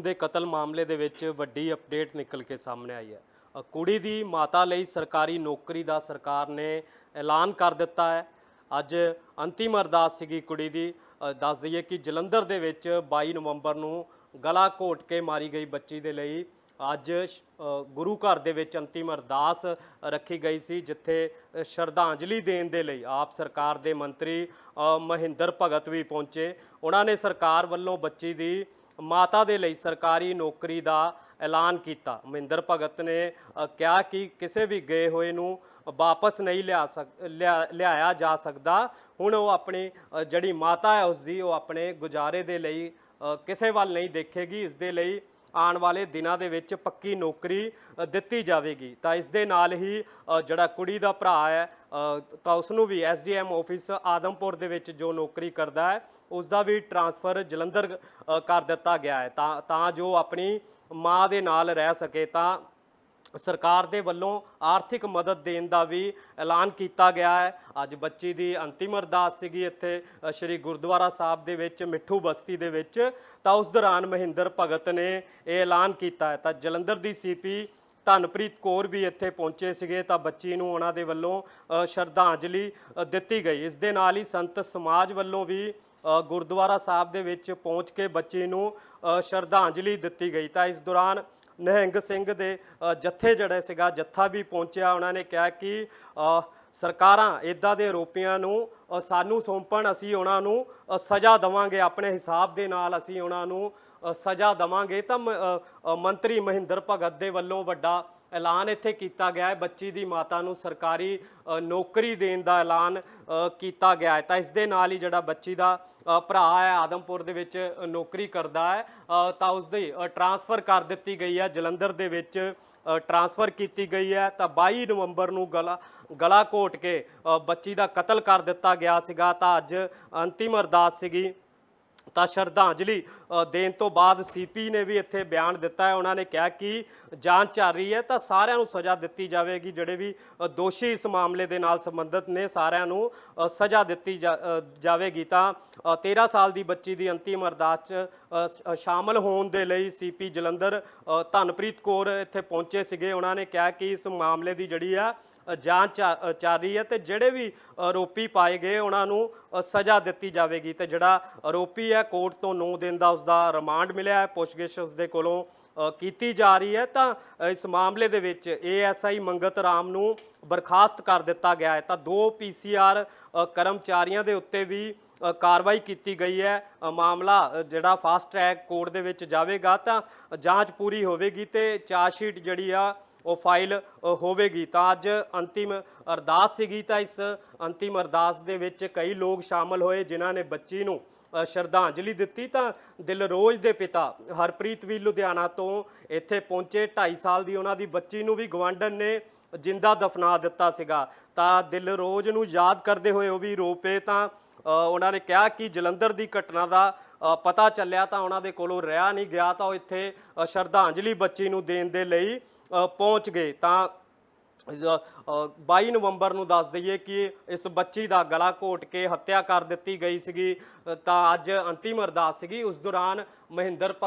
ਦੇ ਕਤਲ ਮਾਮਲੇ ਦੇ ਵਿੱਚ ਵੱਡੀ ਅਪਡੇਟ ਨਿਕਲ ਕੇ ਸਾਹਮਣੇ ਆਈ ਹੈ। ਕੁੜੀ ਦੀ ਮਾਤਾ ਲਈ ਸਰਕਾਰੀ ਨੌਕਰੀ ਦਾ ਸਰਕਾਰ ਨੇ ਐਲਾਨ ਕਰ ਦਿੱਤਾ ਹੈ। ਅੱਜ ਅੰਤਿਮ ਅਰਦਾਸ ਸੀਗੀ ਕੁੜੀ ਦੀ। ਦੱਸ ਦਈਏ ਕਿ ਜਲੰਧਰ ਦੇ ਵਿੱਚ 22 ਨਵੰਬਰ ਨੂੰ ਗਲਾ ਘੋਟ ਕੇ ਮਾਰੀ ਗਈ ਬੱਚੀ ਦੇ ਲਈ। ਅੱਜ ਗੁਰੂ ਘਰ ਦੇ ਵਿੱਚ ਅੰਤਿਮ ਅਰਦਾਸ ਰੱਖੀ ਗਈ ਸੀ, ਜਿੱਥੇ ਸ਼ਰਧਾਂਜਲੀ ਦੇਣ ਦੇ ਲਈ ਆਪ ਸਰਕਾਰ ਦੇ ਮੰਤਰੀ ਮਹਿੰਦਰ ਭਗਤ ਵੀ ਪਹੁੰਚੇ। ਉਹਨਾਂ ਨੇ ਸਰਕਾਰ ਵੱਲੋਂ ਬੱਚੀ ਦੀ ਮਾਤਾ ਦੇ ਲਈ ਸਰਕਾਰੀ ਨੌਕਰੀ ਦਾ ਐਲਾਨ ਕੀਤਾ। ਮਹਿੰਦਰ ਭਗਤ ਨੇ ਕਿਹਾ ਕਿ ਕਿਸੇ ਵੀ ਗਏ ਹੋਏ ਨੂੰ ਵਾਪਸ ਨਹੀਂ ਲਿਆ ਸਕ, ਲਿਆ- ਲਿਆਇਆ ਜਾ ਸਕਦਾ। ਹੁਣ ਉਹ ਆਪਣੀ ਜਿਹੜੀ ਮਾਤਾ ਹੈ ਉਸ ਦੀ ਉਹ ਆਪਣੇ ਗੁਜ਼ਾਰੇ ਦੇ ਲਈ ਕਿਸੇ ਵੱਲ ਨਹੀਂ ਦੇਖੇਗੀ। ਇਸ ਦੇ ਲਈ ਆਉਣ ਵਾਲੇ ਦਿਨਾਂ ਦੇ ਵਿੱਚ ਪੱਕੀ ਨੌਕਰੀ ਦਿੱਤੀ ਜਾਵੇਗੀ। ਤਾਂ ਇਸ ਦੇ ਨਾਲ ਹੀ ਜਿਹੜਾ ਕੁੜੀ ਦਾ ਭਰਾ ਹੈ ਅ, ਤਾਂ ਉਸ ਨੂੰ ਵੀ ਐਸਡੀਐਮ ਆਫਿਸ ਆਦਮਪੁਰ ਦੇ ਵਿੱਚ ਜੋ ਨੌਕਰੀ ਕਰਦਾ ਹੈ ਉਸ ਦਾ ਵੀ ਟਰਾਂਸਫਰ ਜਲੰਧਰ ਕਰ ਦਿੱਤਾ ਗਿਆ ਹੈ। ਤਾਂ ਤਾਂ ਜੋ ਆਪਣੀ ਮਾਂ ਦੇ ਨਾਲ ਰਹਿ ਸਕੇ ਤਾਂ ਸਰਕਾਰ ਦੇ ਵੱਲੋਂ ਆਰਥਿਕ ਮਦਦ ਦੇਣ ਦਾ ਵੀ ਐਲਾਨ ਕੀਤਾ ਗਿਆ ਹੈ। ਅੱਜ ਬੱਚੀ ਦੀ ਅੰਤਿਮ ਅਰਦਾਸ ਸੀਗੀ ਇੱਥੇ ਸ਼੍ਰੀ ਗੁਰਦੁਆਰਾ ਸਾਹਿਬ ਦੇ ਵਿੱਚ, ਮਿੱਠੂ ਬਸਤੀ ਦੇ ਵਿੱਚ। ਤਾਂ ਉਸ ਦੌਰਾਨ ਮਹਿੰਦਰ ਭਗਤ ਨੇ ਇਹ ਐਲਾਨ ਕੀਤਾ ਹੈ। ਤਾਂ ਜਲੰਧਰ ਦੀ ਸੀਪੀ ਧਨਪ੍ਰੀਤ ਕੌਰ ਵੀ ਇੱਥੇ ਪਹੁੰਚੇ ਸੀਗੇ। ਤਾਂ ਬੱਚੀ ਨੂੰ ਉਹਨਾਂ ਦੇ ਵੱਲੋਂ ਸ਼ਰਧਾਂਜਲੀ ਦਿੱਤੀ ਗਈ। ਇਸ ਦੇ ਨਾਲ ਹੀ ਸੰਤ ਸਮਾਜ ਵੱਲੋਂ ਵੀ ਗੁਰਦੁਆਰਾ ਸਾਹਿਬ ਦੇ ਵਿੱਚ ਪਹੁੰਚ ਕੇ ਬੱਚੇ ਨੂੰ ਸ਼ਰਧਾਂਜਲੀ ਦਿੱਤੀ ਗਈ। ਤਾਂ ਇਸ ਦੌਰਾਨ ਨਿਹੰਗ ਸਿੰਘ ਦੇ ਜੱਥੇ ਜਿਹੜਾ ਸੀਗਾ, ਜੱਥਾ ਵੀ ਪਹੁੰਚਿਆ। ਉਹਨਾਂ ਨੇ ਕਿਹਾ ਕਿ ਸਰਕਾਰਾਂ ਇਦਾਂ ਦੇ ਆਰੋਪੀਆਂ ਨੂੰ ਸਾਨੂੰ ਸੌਂਪਣ, ਅਸੀਂ ਉਹਨਾਂ ਨੂੰ ਸਜ਼ਾ ਦੇਵਾਂਗੇ। ਆਪਣੇ ਹਿਸਾਬ ਦੇ ਨਾਲ ਅਸੀਂ ਉਹਨਾਂ ਨੂੰ ਸਜ਼ਾ ਦੇਵਾਂਗੇ। ਤਾਂ ਮ- ਮੰਤਰੀ ਮਹਿੰਦਰ ਭਗਤ ਦੇ ਵੱਲੋਂ ਵੱਡਾ ਐਲਾਨ ਇੱਥੇ ਕੀਤਾ ਗਿਆ ਹੈ। ਬੱਚੀ ਦੀ ਮਾਤਾ ਨੂੰ ਸਰਕਾਰੀ ਨੌਕਰੀ ਦੇਣ ਦਾ ਐਲਾਨ ਕੀਤਾ ਗਿਆ ਹੈ। ਤਾਂ ਇਸ ਦੇ ਨਾਲ ਹੀ ਜਿਹੜਾ ਬੱਚੀ ਦਾ ਭਰਾ ਹੈ ਆਦਮਪੁਰ ਦੇ ਵਿੱਚ ਨੌਕਰੀ ਕਰਦਾ ਹੈ। ਤਾਂ ਉਸ ਦੀ ਟਰਾਂਸਫਰ ਕਰ ਦਿੱਤੀ ਗਈ ਹੈ। ਜਲੰਧਰ ਦੇ ਵਿੱਚ ਅ, ਟਰਾਂਸਫਰ ਕੀਤੀ ਗਈ ਹੈ। ਤਾਂ 22 ਨਵੰਬਰ ਨੂੰ ਗਲਾ ਗਲਾ ਘੋਟ ਕੇ ਬੱਚੀ ਦਾ ਕਤਲ ਕਰ ਦਿੱਤਾ ਗਿਆ ਸੀਗਾ। ਤਾਂ ਅੱਜ ਅੰਤਿਮ ਅਰਦਾਸ ਸੀਗੀ। ਤਾਂ ਸ਼ਰਧਾਂਜਲੀ ਦੇਣ ਤੋਂ ਬਾਅਦ ਸੀਪੀ ਨੇ ਵੀ ਇੱਥੇ ਬਿਆਨ ਦਿੱਤਾ ਹੈ। ਉਹਨਾਂ ਨੇ ਕਿਹਾ ਕਿ ਜਾਂਚ ਚੱਲ ਰਹੀ ਹੈ ਤਾਂ ਸਾਰਿਆਂ ਨੂੰ ਸਜ਼ਾ ਦਿੱਤੀ ਜਾਵੇਗੀ। ਜਿਹੜੇ ਵੀ ਦੋਸ਼ੀ ਇਸ ਮਾਮਲੇ ਦੇ ਨਾਲ ਸੰਬੰਧਿਤ ਨੇ ਸਾਰਿਆਂ ਨੂੰ ਸਜ਼ਾ ਦਿੱਤੀ ਜਾ- ਜਾਵੇਗੀ। ਤਾਂ ਅ, 13 ਸਾਲ ਦੀ ਬੱਚੀ ਦੀ ਅੰਤਿਮ ਅਰਦਾਸ 'ਚ ਸ਼ਾਮਲ ਹੋਣ ਦੇ ਲਈ ਸੀਪੀ ਜਲੰਧਰ ਧਨਪ੍ਰੀਤ ਕੌਰ ਇੱਥੇ ਪਹੁੰਚੇ ਸੀਗੇ। ਉਹਨਾਂ ਨੇ ਕਿਹਾ ਕਿ ਇਸ ਮਾਮਲੇ ਦੀ ਜਿਹੜੀ ਆ ਜਾਂਚ ਚਾ- ਚੱਲ ਰਹੀ ਹੈ ਤੇ ਜਿਹੜੇ ਵੀ ਆਰੋਪੀ ਪਾਏ ਗਏ ਉਹਨਾਂ ਨੂੰ ਸਜ਼ਾ ਦਿੱਤੀ ਜਾਵੇਗੀ। ਤੇ ਜਿਹੜਾ ਆਰੋਪੀ ਹੈ ਕੋਰਟ ਤੋਂ 9 ਦਿਨ ਦਾ ਉਸ ਦਾ ਰਿਮਾਂਡ ਮਿਲਿਆ ਹੈ ਪੁੱਛਗਿੱਛ ਉਸ ਦੇ ਕੋਲੋਂ ਅ, ਕੀਤੀ ਜਾ ਰਹੀ ਹੈ। ਤਾਂ ਇਸ ਮਾਮਲੇ ਦੇ ਵਿੱਚ ਏਐਸਆਈ ਮੰਗਤ ਰਾਮ ਨੂੰ ਬਰਖਾਸਤ ਕਰ ਦਿੱਤਾ ਗਿਆ ਹੈ। ਤਾਂ ਦੋ ਪੀਸੀਆਰ ਕਰਮਚਾਰੀਆਂ ਦੇ ਉੱਤੇ ਵੀ ਕਾਰਵਾਈ ਕੀਤੀ ਗਈ ਹੈ। ਮਾਮਲਾ ਜਿਹੜਾ ਫਾਸਟ ਟਰੈਕ ਕੋਰਟ ਦੇ ਵਿੱਚ ਜਾਵੇਗਾ ਤਾਂ ਜਾਂਚ ਪੂਰੀ ਹੋਵੇਗੀ ਤੇ ਚਾਰਜ ਸ਼ੀਟ ਜਿਹੜੀ ਆ, ਉਹ ਫਾਈਲ ਹੋਵੇਗੀ। ਤਾਂ ਅੱਜ ਅੰਤਿਮ ਅਰਦਾਸ ਸੀਗੀ ਤਾਂ ਇਸ ਅੰਤਿਮ ਅਰਦਾਸ ਦੇ ਵਿੱਚ ਕਈ ਲੋਕ ਸ਼ਾਮਲ ਹੋਏ ਜਿਨ੍ਹਾਂ ਨੇ ਬੱਚੀ ਨੂੰ ਸ਼ਰਧਾਂਜਲੀ ਦਿੱਤੀ। ਤਾਂ ਦਿਲਰੋਜ਼ ਦੇ ਪਿਤਾ ਹਰਪ੍ਰੀਤ ਵੀ ਲੁਧਿਆਣਾ ਤੋਂ ਇੱਥੇ ਪਹੁੰਚੇ। 2.5 ਸਾਲ ਦੀ ਉਹਨਾਂ ਦੀ ਬੱਚੀ ਨੂੰ ਵੀ ਗਵਾਂਢਣ ਨੇ ਜਿੰਦਾ ਦਫਨਾ ਦਿੱਤਾ ਸੀਗਾ। ਤਾਂ ਦਿਲਰੋਜ਼ ਨੂੰ ਯਾਦ ਕਰਦੇ ਹੋਏ ਉਹ ਵੀ ਰੋ ਪਏ ਤਾਂ ਉਹਨਾਂ ਨੇ ਕਿਹਾ ਕਿ ਜਲੰਧਰ ਦੀ ਘਟਨਾ ਦਾ ਪਤਾ ਚੱਲਿਆ ਤਾਂ ਉਹਨਾਂ ਦੇ ਕੋਲੋਂ ਰਿਹਾ ਨਹੀਂ ਗਿਆ ਤਾਂ ਉਹ ਇੱਥੇ ਸ਼ਰਧਾਂਜਲੀ ਬੱਚੀ ਨੂੰ ਦੇਣ ਦੇ ਲਈ ਪਹੁੰਚ ਗਏ। ਤਾਂ ਅ, 22 ਨਵੰਬਰ ਨੂੰ ਦੱਸ ਦਈਏ ਕਿ ਇਸ ਬੱਚੀ ਦਾ ਗਲਾ ਘੋਟ ਕੇ ਹੱਤਿਆ ਕਰ ਦਿੱਤੀ ਗਈ ਸੀਗੀ। ਤਾਂ ਅੱਜ ਅੰਤਿਮ ਅਰਦਾਸ ਸੀਗੀ। ਉਸ ਦੌਰਾਨ ਮਹਿੰਦਰ ਭਗਤ